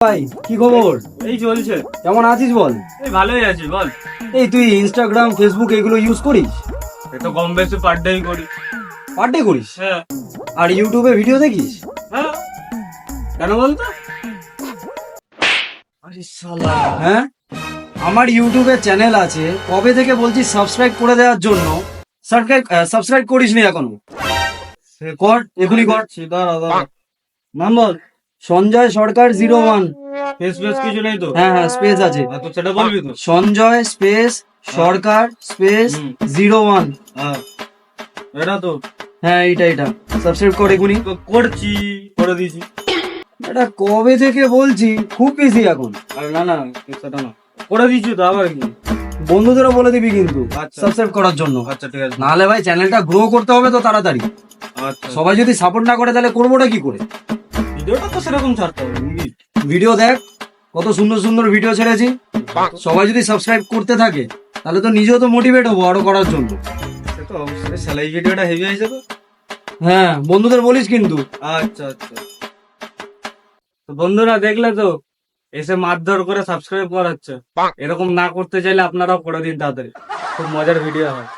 ভাই কি খবর? এই চলছে। কেমন আছিস বল? এই ভালোই আছি বল। এই তুই ইনস্টাগ্রাম ফেসবুক এগুলো ইউজ করিস? এই তো কম বেশি পার ডে করি। পার ডে করিস? হ্যাঁ। আর ইউটিউবে ভিডিও দেখিস? হ্যাঁ। কেন বলতো হ্যাঁ? আমার ইউটিউবে চ্যানেল আছে কবে থেকে বলছি সাবস্ক্রাইব করে দেওয়ার জন্য? সাবস্ক্রাইব সাবস্ক্রাইব করিস নি এখনও। কর এখনই কর। নাম বল। সঞ্জয় সরকার জিরো ওয়ান কিছু নেই তো? হ্যাঁ হ্যাঁ স্পেস আছে। হ্যাঁ, তো সেটা বলবি তো? Sanjay space Sarkar space zero one এটা তো? হ্যাঁ এইটা এটা সাবস্ক্রাইব কর তো করছি করে দিয়েছি। এটা কবে থেকে বলছি? খুব বেশি এখন। আর না না সেটা না। করে দিয়েছি তো আবার কি বন্ধুদেরও বলে দিবি কিন্তু আচ্ছা। সাবস্ক্রাইব করার জন্য। আচ্ছা ঠিক আছে। নাহলে ভাই চ্যানেলটা গ্রো করতে হবে তো তাড়াতাড়ি। আচ্ছা। সবাই যদি সাপোর্ট না করে তাহলে করবোটা কি করে? ভিডিওটা তো সেরকম ছাড়তে হবে। ভিডিও দেখ কত সুন্দর সুন্দর ভিডিও ছেড়েছি। সবাই যদি সাবস্ক্রাইব করতে থাকে তাহলে তো নিজেও তো মোটিভেট হব আরও করার জন্য। সে তো অবশ্যই। সেলাই ভিডিওটা হেভি হয়েছে তো হ্যাঁ বন্ধুদের বলিস কিন্তু। আচ্ছা আচ্ছা। তো বন্ধুরা দেখলে তো এসে মারধর করে সাবস্ক্রাইব করাচ্ছে। এরকম না করতে চাইলে আপনারাও করে দিন তাড়াতাড়ি। খুব মজার ভিডিও হয়।